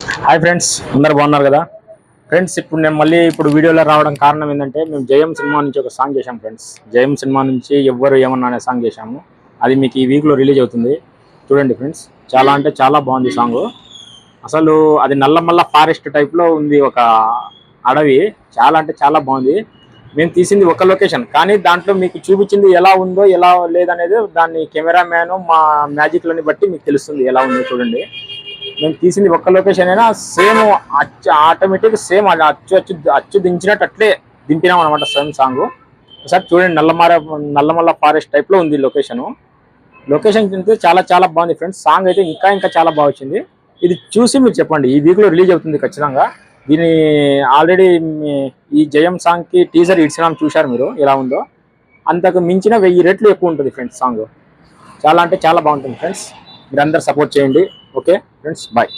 Hi friends అందరు బాగున్నారు కదా? ఫ్రెండ్స్ ఇప్పుడు నేను మళ్ళీ ఇప్పుడు వీడియోలో రావడం కారణం ఏంటంటే మేము జయం సినిమా నుంచి ఒక సాంగ్ చేశాం ఫ్రెండ్స్. జయం సినిమా నుంచి ఎవ్వరు ఏమన్నా అనే సాంగ్ చేశాము. అది మీకు ఈ వీక్లో రిలీజ్ అవుతుంది. చూడండి ఫ్రెండ్స్ చాలా అంటే చాలా బాగుంది సాంగ్ అసలు అది నల్లమల్ల ఫారెస్ట్ టైప్లో ఉంది ఒక అడవి. చాలా అంటే చాలా బాగుంది. మేము తీసింది ఒక లొకేషన్ కానీ దాంట్లో మీకు చూపించింది ఎలా ఉందో ఎలా లేదనేది దాన్ని కెమెరామ్యాన్ మా మ్యాజిక్లని బట్టి మీకు తెలుస్తుంది ఎలా ఉందో చూడండి. మేము తీసింది ఒక్క లొకేషన్ అయినా సేమ్ అచ్చు ఆటోమేటిక్ సేమ్ అది అచ్చు అచ్చు అచ్చు దించినట్టు అట్లే దింపినాం అనమాట సేమ్ సాంగ్ ఒకసారి చూడండి నల్లమార నల్లమల్ల ఫారెస్ట్ టైప్లో ఉంది లొకేషన్ లొకేషన్ తింటే చాలా చాలా బాగుంది ఫ్రెండ్స్ సాంగ్ అయితే ఇంకా ఇంకా చాలా బాగా వచ్చింది. ఇది చూసి మీరు చెప్పండి. ఈ వీక్లో రిలీజ్ అవుతుంది ఖచ్చితంగా. దీని ఆల్రెడీ ఈ జయం సాంగ్కి టీజర్ ఇడ్చినాం చూశారు మీరు ఎలా ఉందో. అంతకు మించిన వెయ్యి రెట్లు ఎక్కువ ఉంటుంది ఫ్రెండ్స్ సాంగ్ చాలా అంటే చాలా బాగుంటుంది ఫ్రెండ్స్ మీరు సపోర్ట్ చేయండి. Okay friends bye